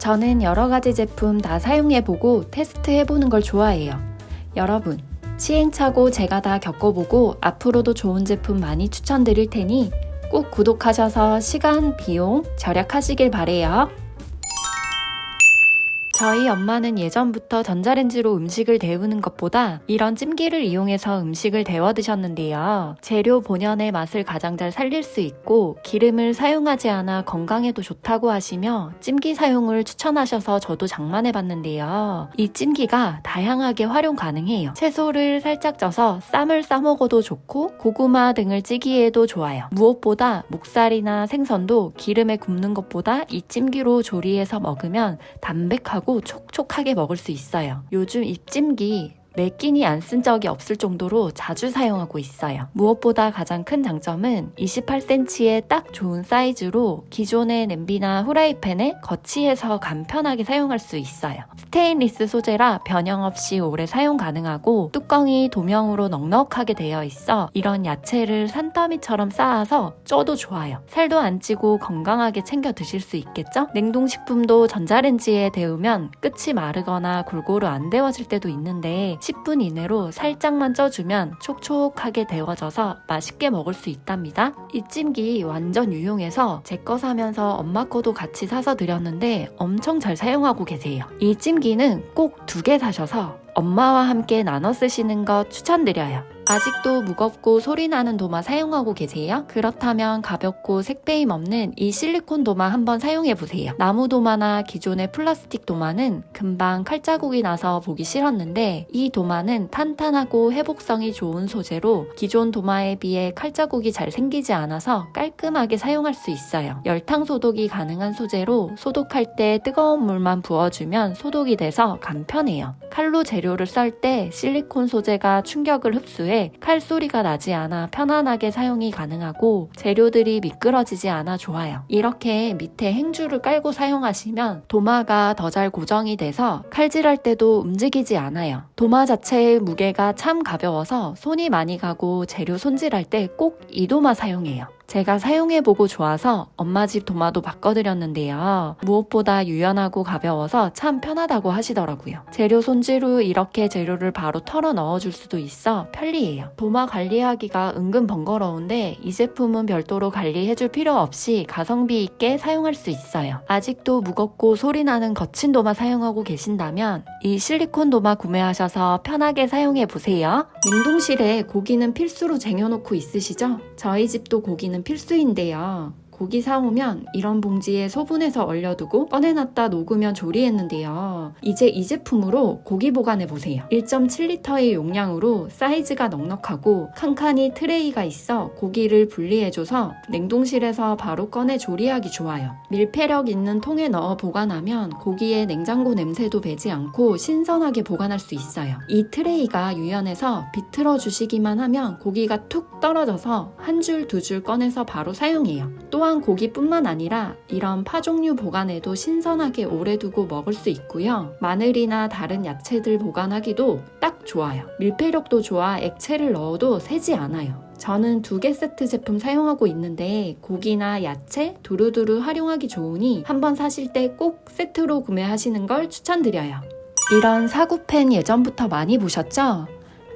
저는 여러 가지 제품 다 사용해보고 테스트해보는 걸 좋아해요. 여러분, 시행착오 제가 다 겪어보고 앞으로도 좋은 제품 많이 추천드릴 테니 꼭 구독하셔서 시간, 비용 절약하시길 바래요. 저희 엄마는 예전부터 전자레인지로 음식을 데우는 것보다 이런 찜기를 이용해서 음식을 데워 드셨는데요. 재료 본연의 맛을 가장 잘 살릴 수 있고 기름을 사용하지 않아 건강에도 좋다고 하시며 찜기 사용을 추천하셔서 저도 장만해 봤는데요. 이 찜기가 다양하게 활용 가능해요. 채소를 살짝 쪄서 쌈을 싸 먹어도 좋고 고구마 등을 찌기에도 좋아요. 무엇보다 목살이나 생선도 기름에 굽는 것보다 이 찜기로 조리해서 먹으면 담백하고 촉촉하게 먹을 수 있어요. 요즘 입찜기 몇 끼니 안 쓴 적이 없을 정도로 자주 사용하고 있어요. 무엇보다 가장 큰 장점은 28cm의 딱 좋은 사이즈로 기존의 냄비나 후라이팬에 거치해서 간편하게 사용할 수 있어요. 스테인리스 소재라 변형 없이 오래 사용 가능하고 뚜껑이 도명으로 넉넉하게 되어 있어 이런 야채를 산더미처럼 쌓아서 쪄도 좋아요. 살도 안 찌고 건강하게 챙겨 드실 수 있겠죠? 냉동식품도 전자레인지에 데우면 끝이 마르거나 골고루 안 데워질 때도 있는데 10분 이내로 살짝만 쪄주면 촉촉하게 데워져서 맛있게 먹을 수 있답니다. 이 찜기 완전 유용해서 제 거 사면서 엄마 거도 같이 사서 드렸는데 엄청 잘 사용하고 계세요. 이 찜기는 꼭 두 개 사셔서 엄마와 함께 나눠 쓰시는 거 추천드려요. 아직도 무겁고 소리 나는 도마 사용하고 계세요? 그렇다면 가볍고 색배임 없는 이 실리콘 도마 한번 사용해 보세요. 나무 도마나 기존의 플라스틱 도마는 금방 칼자국이 나서 보기 싫었는데 이 도마는 탄탄하고 회복성이 좋은 소재로 기존 도마에 비해 칼자국이 잘 생기지 않아서 깔끔하게 사용할 수 있어요. 열탕 소독이 가능한 소재로 소독할 때 뜨거운 물만 부어주면 소독이 돼서 간편해요. 칼로 재료를 썰 때 실리콘 소재가 충격을 흡수해 칼 소리가 나지 않아 편안하게 사용이 가능하고 재료들이 미끄러지지 않아 좋아요. 이렇게 밑에 행주를 깔고 사용하시면 도마가 더 잘 고정이 돼서 칼질할 때도 움직이지 않아요. 도마 자체의 무게가 참 가벼워서 손이 많이 가고 재료 손질할 때 꼭 이 도마 사용해요. 제가 사용해보고 좋아서 엄마 집 도마도 바꿔드렸는데요. 무엇보다 유연하고 가벼워서 참 편하다고 하시더라고요. 재료 손질 후 이렇게 재료를 바로 털어 넣어줄 수도 있어 편리해요. 도마 관리하기가 은근 번거로운데 이 제품은 별도로 관리해줄 필요 없이 가성비 있게 사용할 수 있어요. 아직도 무겁고 소리 나는 거친 도마 사용하고 계신다면 이 실리콘 도마 구매하셔서 편하게 사용해보세요. 냉동실에 고기는 필수로 쟁여놓고 있으시죠? 저희 집도 고기는 필수인데요. 고기 사오면 이런 봉지에 소분해서 얼려두고 꺼내놨다 녹으면 조리했는데요. 이제 이 제품으로 고기 보관해 보세요. 1.7리터의 용량으로 사이즈가 넉넉하고 칸칸이 트레이가 있어 고기를 분리해줘서 냉동실에서 바로 꺼내 조리하기 좋아요. 밀폐력 있는 통에 넣어 보관하면 고기의 냉장고 냄새도 배지 않고 신선하게 보관할 수 있어요. 이 트레이가 유연해서 비틀어 주시기만 하면 고기가 툭 떨어져서 한 줄 두 줄 꺼내서 바로 사용해요. 또한 고기뿐만 아니라 이런 파 종류 보관에도 신선하게 오래 두고 먹을 수 있고요. 마늘이나 다른 야채들 보관하기도 딱 좋아요. 밀폐력도 좋아 액체를 넣어도 새지 않아요. 저는 두 개 세트 제품 사용하고 있는데 고기나 야채 두루두루 활용하기 좋으니 한번 사실 때 꼭 세트로 구매하시는 걸 추천드려요. 이런 사구펜 예전부터 많이 보셨죠?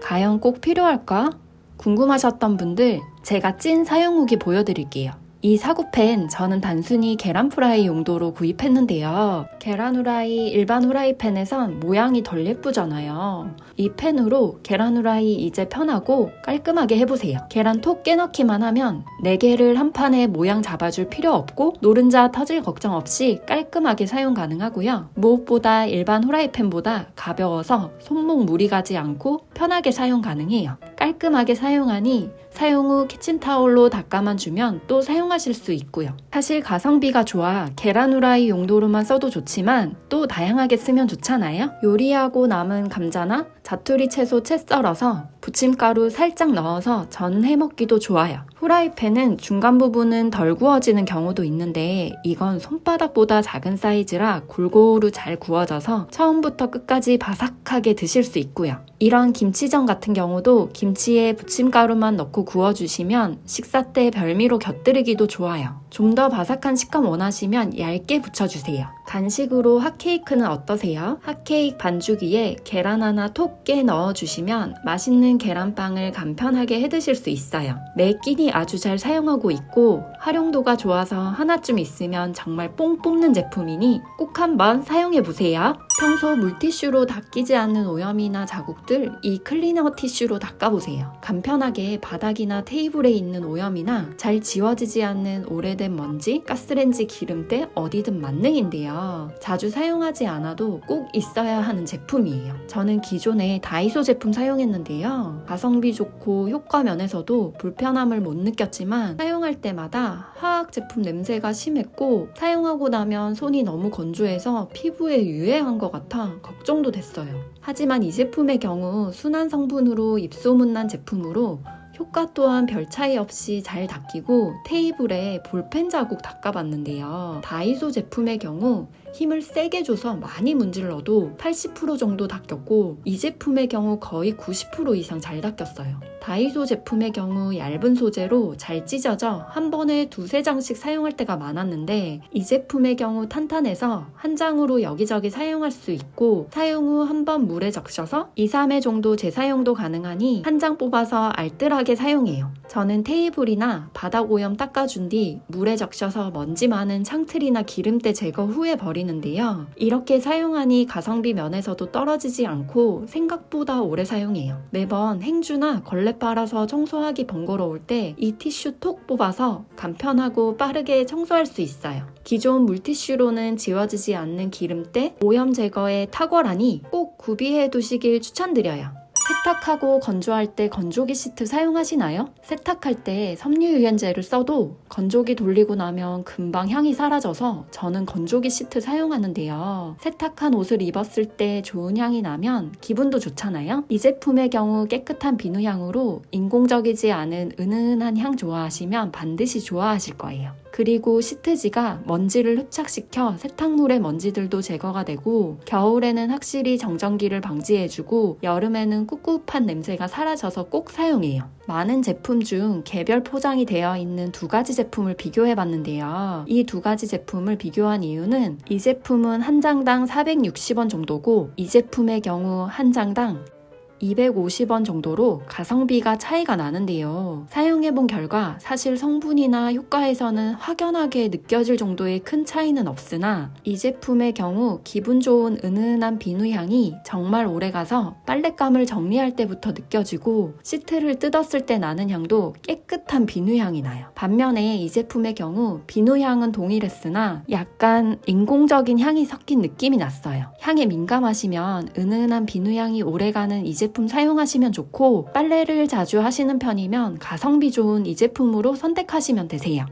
과연 꼭 필요할까? 궁금하셨던 분들 제가 찐 사용 후기 보여드릴게요. 이 사구펜 저는 단순히 계란 프라이 용도로 구입했는데요. 계란 후라이 일반 후라이팬에선 모양이 덜 예쁘잖아요. 이 펜으로 계란 후라이 이제 편하고 깔끔하게 해보세요. 계란 톡 깨넣기만 하면 4개를 한 판에 모양 잡아줄 필요 없고 노른자 터질 걱정 없이 깔끔하게 사용 가능하고요. 무엇보다 일반 후라이팬보다 가벼워서 손목 무리 가지 않고 편하게 사용 가능해요. 깔끔하게 사용하니 사용 후 키친타올로 닦아만 주면 또 사용하실 수 있고요. 사실 가성비가 좋아 계란 후라이 용도로만 써도 좋지만 또 다양하게 쓰면 좋잖아요. 요리하고 남은 감자나 자투리 채소 채 썰어서 부침가루 살짝 넣어서 전 해먹기도 좋아요. 후라이팬은 중간 부분은 덜 구워지는 경우도 있는데 이건 손바닥보다 작은 사이즈라 골고루 잘 구워져서 처음부터 끝까지 바삭하게 드실 수 있고요. 이런 김치전 같은 경우도 김치에 부침가루만 넣고 구워주시면 식사 때 별미로 곁들이기도 좋아요. 좀 더 바삭한 식감 원하시면 얇게 붙여주세요. 간식으로 핫케이크는 어떠세요? 핫케이크 반죽 위에 계란 하나 톡 깨 넣어주시면 맛있는 계란빵을 간편하게 해드실 수 있어요. 매 끼니 아주 잘 사용하고 있고 활용도가 좋아서 하나쯤 있으면 정말 뽕 뽑는 제품이니 꼭 한번 사용해보세요. 평소 물티슈로 닦이지 않는 오염이나 자국들 이 클리너 티슈로 닦아보세요. 간편하게 바닥이나 테이블에 있는 오염이나 잘 지워지지 않는 오래된 먼지, 가스렌지 기름때 어디든 만능인데요. 자주 사용하지 않아도 꼭 있어야 하는 제품이에요. 저는 기존에 다이소 제품 사용했는데요. 가성비 좋고 효과 면에서도 불편함을 못 느꼈지만 사용할 때마다 화학 제품 냄새가 심했고 사용하고 나면 손이 너무 건조해서 피부에 유해한 것 같아 걱정도 됐어요. 하지만 이 제품의 경우 순한 성분으로 입소문난 제품으로 효과 또한 별 차이 없이 잘 닦이고 테이블에 볼펜 자국 닦아봤는데요. 다이소 제품의 경우 힘을 세게 줘서 많이 문질러도 80% 정도 닦였고 이 제품의 경우 거의 90% 이상 잘 닦였어요. 다이소 제품의 경우 얇은 소재로 잘 찢어져 한 번에 두세 장씩 사용할 때가 많았는데 이 제품의 경우 탄탄해서 한 장으로 여기저기 사용할 수 있고 사용 후 한 번 물에 적셔서 2, 3회 정도 재사용도 가능하니 한 장 뽑아서 알뜰하게 사용해요. 저는 테이블이나 바닥 오염 닦아준 뒤 물에 적셔서 먼지 많은 창틀이나 기름때 제거 후에 버리는 데요. 이렇게 사용하니 가성비 면에서도 떨어지지 않고 생각보다 오래 사용해요. 매번 행주나 걸레 빨아서 청소하기 번거로울 때 이 티슈 톡 뽑아서 간편하고 빠르게 청소할 수 있어요. 기존 물티슈로는 지워지지 않는 기름때 오염 제거에 탁월하니 꼭 구비해 두시길 추천드려요. 세탁하고 건조할 때 건조기 시트 사용하시나요? 세탁할 때 섬유유연제를 써도 건조기 돌리고 나면 금방 향이 사라져서 저는 건조기 시트 사용하는데요. 세탁한 옷을 입었을 때 좋은 향이 나면 기분도 좋잖아요? 이 제품의 경우 깨끗한 비누향으로 인공적이지 않은 은은한 향 좋아하시면 반드시 좋아하실 거예요. 그리고 시트지가 먼지를 흡착시켜 세탁물의 먼지들도 제거가 되고 겨울에는 확실히 정전기를 방지해주고 여름에는 꿉꿉한 냄새가 사라져서 꼭 사용해요. 많은 제품 중 개별 포장이 되어 있는 두 가지 제품을 비교해 봤는데요. 이 두 가지 제품을 비교한 이유는 이 제품은 한 장당 460원 정도고 이 제품의 경우 한 장당 250원 정도로 가성비가 차이가 나는데요. 사용해본 결과 사실 성분이나 효과에서는 확연하게 느껴질 정도의 큰 차이는 없으나 이 제품의 경우 기분 좋은 은은한 비누 향이 정말 오래가서 빨랫감을 정리할 때부터 느껴지고 시트를 뜯었을 때 나는 향도 깨끗한 비누 향이 나요. 반면에 이 제품의 경우 비누 향은 동일했으나 약간 인공적인 향이 섞인 느낌이 났어요. 향에 민감하시면 은은한 비누 향이 오래가는 이 제품 사용하시면 좋고 빨래를 자주 하시는 편이면 가성비 좋은 이 제품으로 선택하시면 되세요.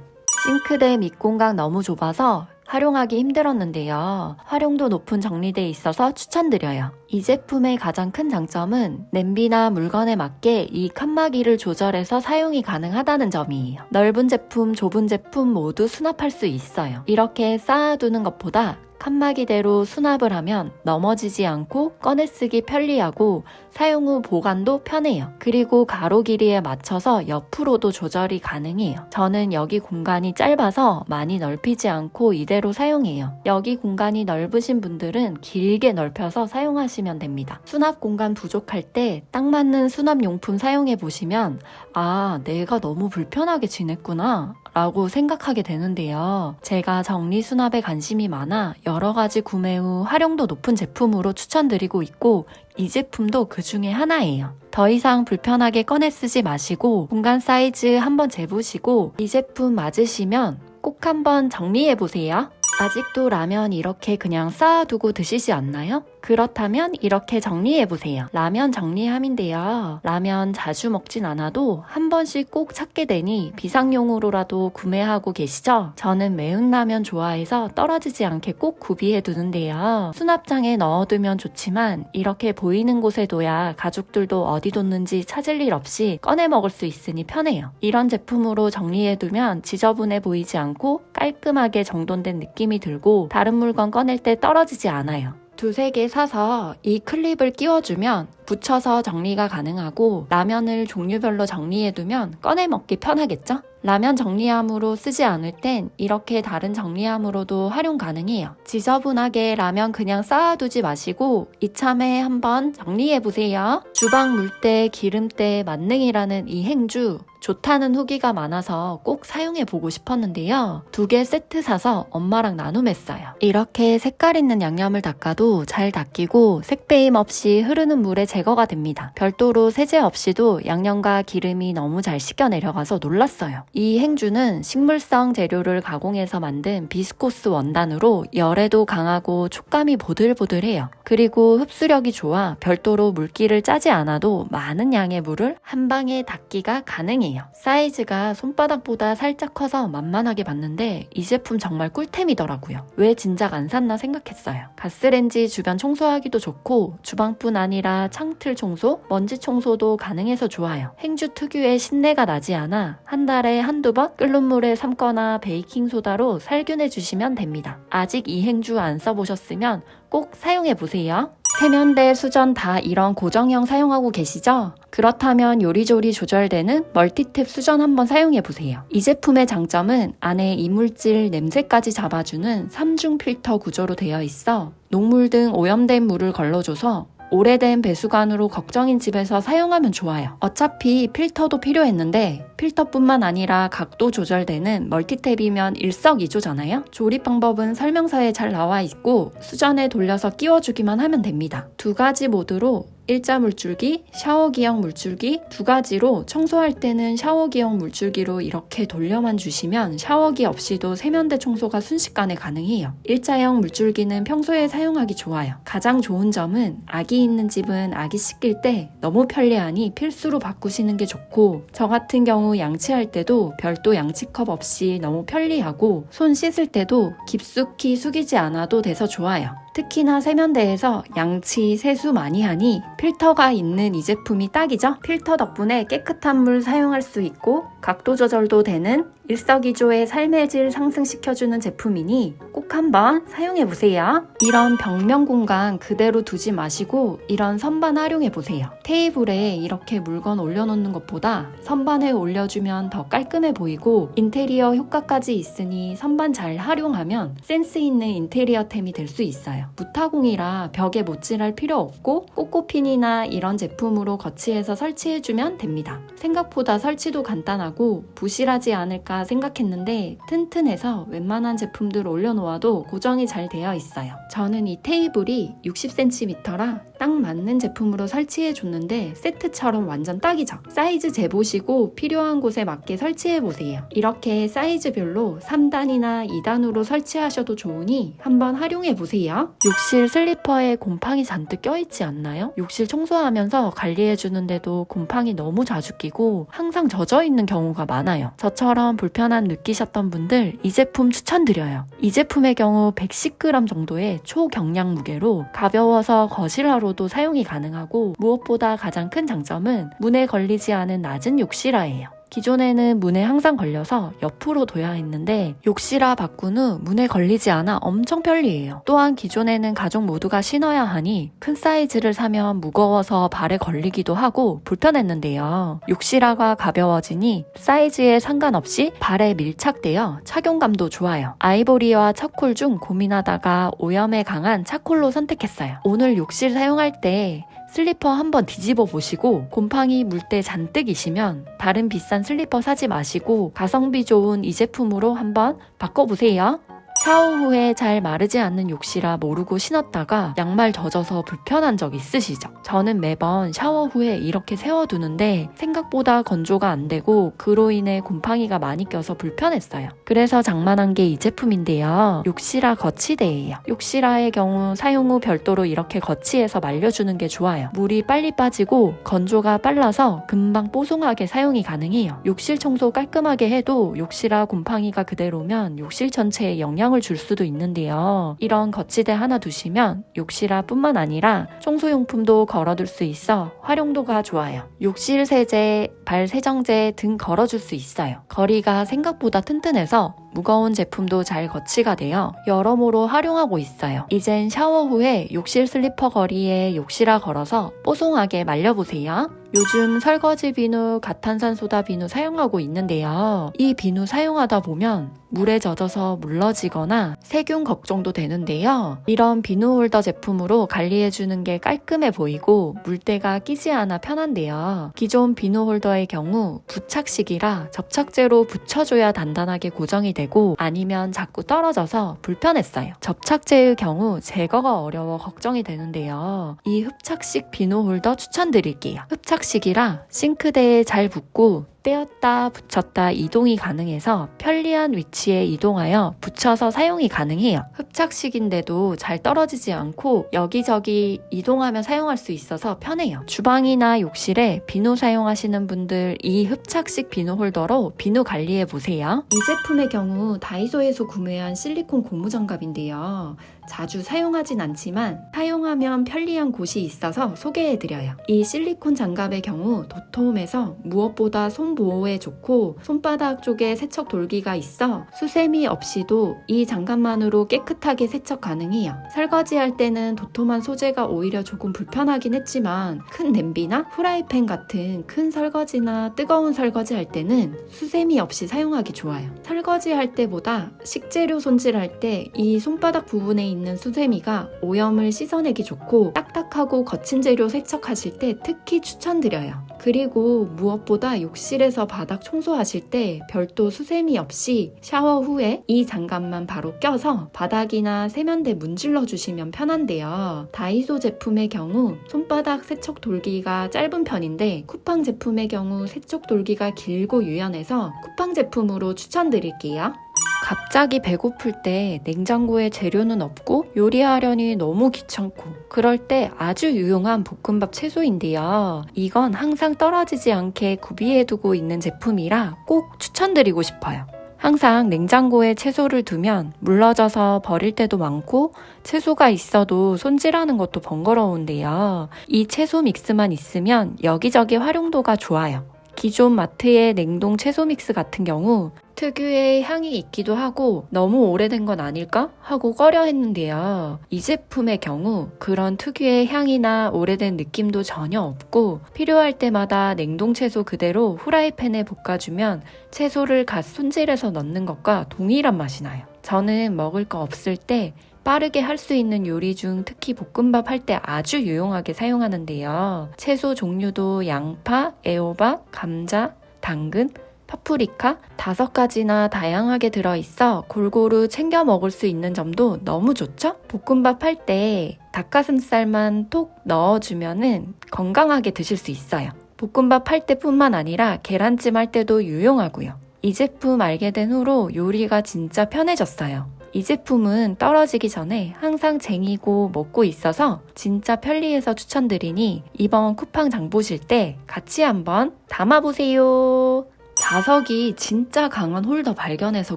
싱크대 밑공간 너무 좁아서 활용하기 힘들었는데요. 활용도 높은 정리돼 있어서 추천드려요. 이 제품의 가장 큰 장점은 냄비나 물건에 맞게 이 칸막이를 조절해서 사용이 가능하다는 점이에요. 넓은 제품, 좁은 제품 모두 수납할 수 있어요. 이렇게 쌓아두는 것보다 칸막이대로 수납을 하면 넘어지지 않고 꺼내 쓰기 편리하고 사용 후 보관도 편해요. 그리고 가로 길이에 맞춰서 옆으로도 조절이 가능해요. 저는 여기 공간이 짧아서 많이 넓히지 않고 이대로 사용해요. 여기 공간이 넓으신 분들은 길게 넓혀서 사용하시면 됩니다. 수납 공간 부족할 때 딱 맞는 수납 용품 사용해 보시면 아, 내가 너무 불편하게 지냈구나. 라고 생각하게 되는데요. 제가 정리 수납에 관심이 많아 여러 가지 구매 후 활용도 높은 제품으로 추천드리고 있고 이 제품도 그 중에 하나예요. 더 이상 불편하게 꺼내 쓰지 마시고 공간 사이즈 한번 재보시고 이 제품 맞으시면 꼭 한번 정리해 보세요. 아직도 라면 이렇게 그냥 쌓아두고 드시지 않나요? 그렇다면 이렇게 정리해보세요. 라면 정리함인데요. 라면 자주 먹진 않아도 한 번씩 꼭 찾게 되니 비상용으로라도 구매하고 계시죠? 저는 매운 라면 좋아해서 떨어지지 않게 꼭 구비해두는데요. 수납장에 넣어두면 좋지만 이렇게 보이는 곳에 둬야 가족들도 어디 뒀는지 찾을 일 없이 꺼내 먹을 수 있으니 편해요. 이런 제품으로 정리해두면 지저분해 보이지 않고 깔끔하게 정돈된 느낌이 들고 다른 물건 꺼낼 때 떨어지지 않아요. 두세 개 사서 이 클립을 끼워주면 붙여서 정리가 가능하고 라면을 종류별로 정리해두면 꺼내 먹기 편하겠죠? 라면 정리함으로 쓰지 않을 땐 이렇게 다른 정리함으로도 활용 가능해요. 지저분하게 라면 그냥 쌓아두지 마시고 이참에 한번 정리해보세요. 주방 물때, 기름때, 만능이라는 이 행주 좋다는 후기가 많아서 꼭 사용해 보고 싶었는데요. 두 개 세트 사서 엄마랑 나눔했어요. 이렇게 색깔 있는 양념을 닦아도 잘 닦이고 색배임 없이 흐르는 물에 제거가 됩니다. 별도로 세제 없이도 양념과 기름이 너무 잘 씻겨 내려가서 놀랐어요. 이 행주는 식물성 재료를 가공해서 만든 비스코스 원단으로 열에도 강하고 촉감이 보들보들해요. 그리고 흡수력이 좋아 별도로 물기를 짜지 않아도 많은 양의 물을 한 방에 닦기가 가능해요. 사이즈가 손바닥보다 살짝 커서 만만하게 봤는데 이 제품 정말 꿀템이더라고요. 왜 진작 안 샀나 생각했어요. 가스렌지 주변 청소하기도 좋고 주방뿐 아니라 창틀 청소, 먼지 청소도 가능해서 좋아요. 행주 특유의 신내가 나지 않아 한 달에 한두 번 끓는 물에 삶거나 베이킹 소다로 살균해 주시면 됩니다. 아직 이 행주 안 써보셨으면 꼭 사용해 보세요. 세면대, 수전 다 이런 고정형 사용하고 계시죠? 그렇다면 요리조리 조절되는 멀티탭 수전 한번 사용해 보세요. 이 제품의 장점은 안에 이물질, 냄새까지 잡아주는 3중 필터 구조로 되어 있어 녹물 등 오염된 물을 걸러줘서 오래된 배수관으로 걱정인 집에서 사용하면 좋아요. 어차피 필터도 필요했는데 필터뿐만 아니라 각도 조절되는 멀티탭이면 일석이조잖아요. 조립 방법은 설명서에 잘 나와 있고 수전에 돌려서 끼워주기만 하면 됩니다. 두 가지 모드로 일자 물줄기, 샤워기형 물줄기 두 가지로 청소할 때는 샤워기형 물줄기로 이렇게 돌려만 주시면 샤워기 없이도 세면대 청소가 순식간에 가능해요. 일자형 물줄기는 평소에 사용하기 좋아요. 가장 좋은 점은 아기 있는 집은 아기 씻길 때 너무 편리하니 필수로 바꾸시는 게 좋고 저 같은 경우 양치할 때도 별도 양치컵 없이 너무 편리하고 손 씻을 때도 깊숙이 숙이지 않아도 돼서 좋아요. 특히나 세면대에서 양치, 세수 많이 하니 필터가 있는 이 제품이 딱이죠? 필터 덕분에 깨끗한 물 사용할 수 있고 각도 조절도 되는 일석이조의 삶의 질 상승시켜주는 제품이니 꼭 한번 사용해보세요. 이런 벽면 공간 그대로 두지 마시고 이런 선반 활용해보세요. 테이블에 이렇게 물건 올려놓는 것보다 선반에 올려주면 더 깔끔해 보이고 인테리어 효과까지 있으니 선반 잘 활용하면 센스 있는 인테리어템이 될 수 있어요. 무타공이라 벽에 못질할 필요 없고 꼬꼬핀이나 이런 제품으로 거치해서 설치해주면 됩니다. 생각보다 설치도 간단하고 부실하지 않을까 생각했는데 튼튼해서 웬만한 제품들 올려놓아도 고정이 잘 되어 있어요. 저는 이 테이블이 60cm라 딱 맞는 제품으로 설치해줬는데 세트처럼 완전 딱이죠. 사이즈 재보시고 필요한 곳에 맞게 설치해보세요. 이렇게 사이즈별로 3단이나 2단으로 설치하셔도 좋으니 한번 활용해보세요. 욕실 슬리퍼에 곰팡이 잔뜩 껴있지 않나요? 욕실 청소하면서 관리해주는데도 곰팡이 너무 자주 끼고 항상 젖어있는 경우가 많아요. 저처럼 불편함 느끼셨던 분들 이 제품 추천드려요. 이 제품의 경우 110g 정도의 초경량 무게로 가벼워서 거실화로도 사용이 가능하고 무엇보다 가장 큰 장점은 문에 걸리지 않은 낮은 욕실화예요. 기존에는 문에 항상 걸려서 옆으로 둬야 했는데 욕실화 바꾼 후 문에 걸리지 않아 엄청 편리해요. 또한 기존에는 가족 모두가 신어야 하니 큰 사이즈를 사면 무거워서 발에 걸리기도 하고 불편했는데요. 욕실화가 가벼워지니 사이즈에 상관없이 발에 밀착되어 착용감도 좋아요. 아이보리와 차콜 중 고민하다가 오염에 강한 차콜로 선택했어요. 오늘 욕실 사용할 때 슬리퍼 한번 뒤집어 보시고 곰팡이 물때 잔뜩이시면 다른 비싼 슬리퍼 사지 마시고 가성비 좋은 이 제품으로 한번 바꿔보세요. 샤워 후에 잘 마르지 않는 욕실아 모르고 신었다가 양말 젖어서 불편한 적 있으시죠? 저는 매번 샤워 후에 이렇게 세워두는데 생각보다 건조가 안 되고 그로 인해 곰팡이가 많이 껴서 불편했어요. 그래서 장만한 게 이 제품인데요. 욕실아 거치대예요. 욕실아의 경우 사용 후 별도로 이렇게 거치해서 말려주는 게 좋아요. 물이 빨리 빠지고 건조가 빨라서 금방 뽀송하게 사용이 가능해요. 욕실 청소 깔끔하게 해도 욕실아 곰팡이가 그대로면 욕실 전체에 영향 을 줄 수도 있는데요. 이런 거치대 하나 두시면 욕실아 뿐만 아니라 청소용품도 걸어둘 수 있어 활용도가 좋아요. 욕실 세제, 발 세정제 등 걸어줄 수 있어요. 거리가 생각보다 튼튼해서 무거운 제품도 잘 거치가 되어 여러모로 활용하고 있어요. 이젠 샤워 후에 욕실 슬리퍼 거리에 욕실화 걸어서 뽀송하게 말려보세요. 요즘 설거지 비누, 가탄산소다 비누 사용하고 있는데요. 이 비누 사용하다 보면 물에 젖어서 물러지거나 세균 걱정도 되는데요. 이런 비누 홀더 제품으로 관리해주는 게 깔끔해 보이고 물때가 끼지 않아 편한데요. 기존 비누 홀더의 경우 부착식이라 접착제로 붙여줘야 단단하게 고정이 되고 아니면 자꾸 떨어져서 불편했어요. 접착제의 경우 제거가 어려워 걱정이 되는데요. 이 흡착식 비누 홀더 추천드릴게요. 흡착식이라 싱크대에 잘 붙고 떼었다 붙였다 이동이 가능해서 편리한 위치에 이동하여 붙여서 사용이 가능해요. 흡착식인데도 잘 떨어지지 않고 여기저기 이동하며 사용할 수 있어서 편해요. 주방이나 욕실에 비누 사용하시는 분들 이 흡착식 비누 홀더로 비누 관리해 보세요. 이 제품의 경우 다이소에서 구매한 실리콘 고무장갑인데요. 자주 사용하진 않지만 사용하면 편리한 곳이 있어서 소개해드려요. 이 실리콘 장갑의 경우 도톰해서 무엇보다 손 보호에 좋고 손바닥 쪽에 세척 돌기가 있어 수세미 없이도 이 장갑만으로 깨끗하게 세척 가능해요. 설거지할 때는 도톰한 소재가 오히려 조금 불편하긴 했지만 큰 냄비나 후라이팬 같은 큰 설거지나 뜨거운 설거지 할 때는 수세미 없이 사용하기 좋아요. 설거지 할 때보다 식재료 손질할 때 이 손바닥 부분에 있는 수세미가 오염을 씻어내기 좋고 딱딱하고 거친 재료 세척하실 때 특히 추천드려요. 그리고 무엇보다 욕실에서 바닥 청소하실 때 별도 수세미 없이 샤워 후에 이 장갑만 바로 껴서 바닥이나 세면대 문질러 주시면 편한데요. 다이소 제품의 경우 손바닥 세척 돌기가 짧은 편인데 쿠팡 제품의 경우 세척 돌기가 길고 유연해서 쿠팡 제품으로 추천드릴게요. 갑자기 배고플 때 냉장고에 재료는 없고 요리하려니 너무 귀찮고 그럴 때 아주 유용한 볶음밥 채소인데요. 이건 항상 떨어지지 않게 구비해두고 있는 제품이라 꼭 추천드리고 싶어요. 항상 냉장고에 채소를 두면 물러져서 버릴 때도 많고 채소가 있어도 손질하는 것도 번거로운데요. 이 채소 믹스만 있으면 여기저기 활용도가 좋아요. 기존 마트의 냉동 채소 믹스 같은 경우 특유의 향이 있기도 하고 너무 오래된 건 아닐까 하고 꺼려 했는데요. 이 제품의 경우 그런 특유의 향이나 오래된 느낌도 전혀 없고 필요할 때마다 냉동 채소 그대로 후라이팬에 볶아주면 채소를 갓 손질해서 넣는 것과 동일한 맛이 나요. 저는 먹을 거 없을 때 빠르게 할 수 있는 요리 중 특히 볶음밥 할 때 아주 유용하게 사용하는데요. 채소 종류도 양파, 애호박, 감자, 당근, 파프리카 다섯 가지나 다양하게 들어있어 골고루 챙겨 먹을 수 있는 점도 너무 좋죠? 볶음밥 할 때 닭가슴살만 톡 넣어주면은 건강하게 드실 수 있어요. 볶음밥 할 때뿐만 아니라 계란찜 할 때도 유용하고요. 이 제품 알게 된 후로 요리가 진짜 편해졌어요. 이 제품은 떨어지기 전에 항상 쟁이고 먹고 있어서 진짜 편리해서 추천드리니 이번 쿠팡 장 보실 때 같이 한번 담아보세요. 자석이 진짜 강한 홀더 발견해서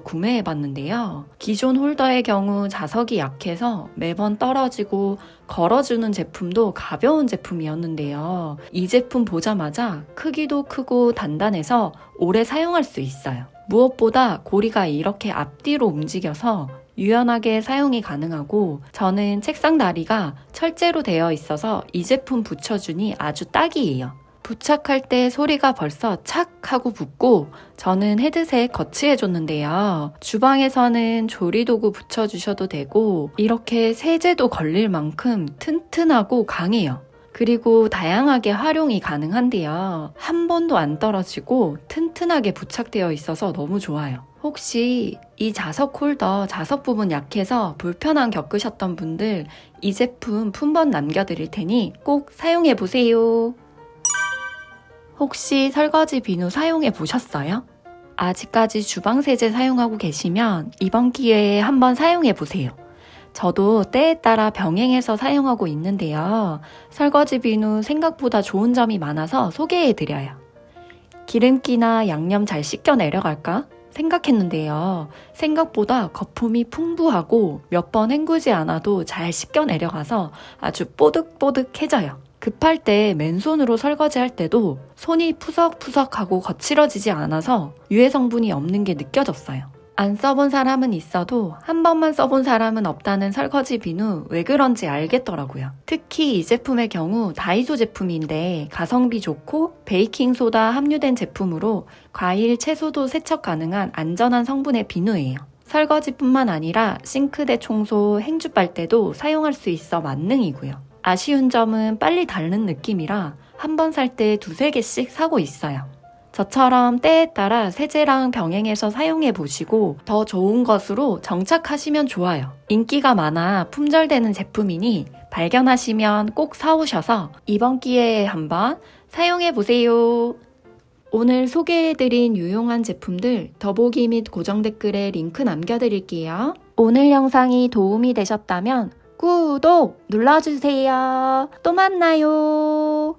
구매해봤는데요. 기존 홀더의 경우 자석이 약해서 매번 떨어지고 걸어주는 제품도 가벼운 제품이었는데요. 이 제품 보자마자 크기도 크고 단단해서 오래 사용할 수 있어요. 무엇보다 고리가 이렇게 앞뒤로 움직여서 유연하게 사용이 가능하고 저는 책상 다리가 철제로 되어 있어서 이 제품 붙여주니 아주 딱이에요. 부착할 때 소리가 벌써 착 하고 붙고 저는 헤드셋 거치해줬는데요. 주방에서는 조리도구 붙여주셔도 되고 이렇게 세제도 걸릴 만큼 튼튼하고 강해요. 그리고 다양하게 활용이 가능한데요. 한 번도 안 떨어지고 튼튼하게 부착되어 있어서 너무 좋아요. 혹시 이 자석 홀더 자석 부분 약해서 불편함 겪으셨던 분들 이 제품 품번 남겨드릴 테니 꼭 사용해 보세요. 혹시 설거지 비누 사용해 보셨어요? 아직까지 주방 세제 사용하고 계시면 이번 기회에 한번 사용해 보세요. 저도 때에 따라 병행해서 사용하고 있는데요. 설거지 비누 생각보다 좋은 점이 많아서 소개해 드려요. 기름기나 양념 잘 씻겨 내려갈까? 생각했는데요. 생각보다 거품이 풍부하고 몇 번 헹구지 않아도 잘 씻겨 내려가서 아주 뽀득뽀득해져요. 급할 때 맨손으로 설거지 할 때도 손이 푸석푸석하고 거칠어지지 않아서 유해 성분이 없는 게 느껴졌어요. 안 써본 사람은 있어도 한 번만 써본 사람은 없다는 설거지 비누 왜 그런지 알겠더라고요. 특히 이 제품의 경우 다이소 제품인데 가성비 좋고 베이킹소다 함유된 제품으로 과일, 채소도 세척 가능한 안전한 성분의 비누예요. 설거지뿐만 아니라 싱크대 청소, 행주 빨대도 사용할 수 있어 만능이고요. 아쉬운 점은 빨리 닳는 느낌이라 한 번 살 때 두세 개씩 사고 있어요. 저처럼 때에 따라 세제랑 병행해서 사용해 보시고 더 좋은 것으로 정착하시면 좋아요. 인기가 많아 품절되는 제품이니 발견하시면 꼭 사오셔서 이번 기회에 한번 사용해 보세요. 오늘 소개해드린 유용한 제품들 더보기 및 고정 댓글에 링크 남겨드릴게요. 오늘 영상이 도움이 되셨다면 구독 눌러주세요. 또 만나요.